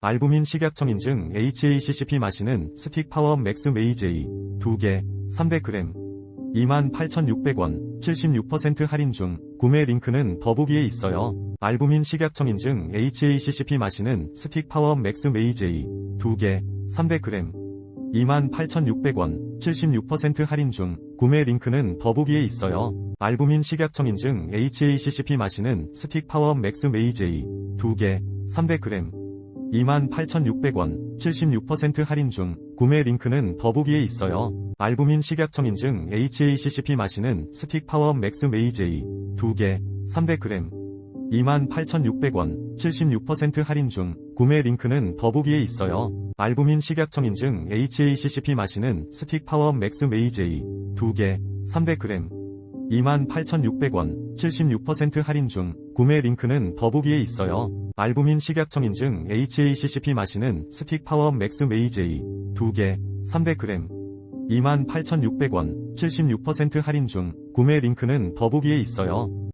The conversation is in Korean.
알부민 식약청 인증 HACCP 마시는 스틱 파워 맥스 메이제이 2개 300g 28,600원 76% 할인 중 구매 링크는 더보기에 있어요. 알부민 식약청 인증 HACCP 마시는 스틱 파워 맥스 메이제이 2개 300g 28,600원 76% 할인 중 구매 링크는 더보기에 있어요. 알부민 식약청 인증 HACCP 마시는 스틱 파워 맥스 메이제이 2개 300g 28,600원 76% 할인 중 구매 링크는 더보기에 있어요. 알부민 식약청 인증 HACCP 마시는 스틱 파워 맥스 메이제이 2개 300g 28,600원 76% 할인 중 구매 링크는 더보기에 있어요. 알부민 식약청 인증 HACCP 마시는 스틱 파워 맥스 메이제이 2개 300g 28,600원 76% 할인 중 구매 링크는 더보기에 있어요. 알부민 식약청 인증 HACCP 마시는 스틱 파워 맥스 메이제이 2개 300g 28,600원 76% 할인 중 구매 링크는 더보기에 있어요.